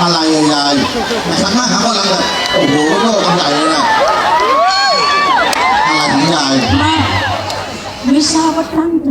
อะไรยายสักหน้าหาอะไรโอ้โหโลกใหญ่เลยนะอะไรของยาย ไม่ทราบว่าตั้งใจ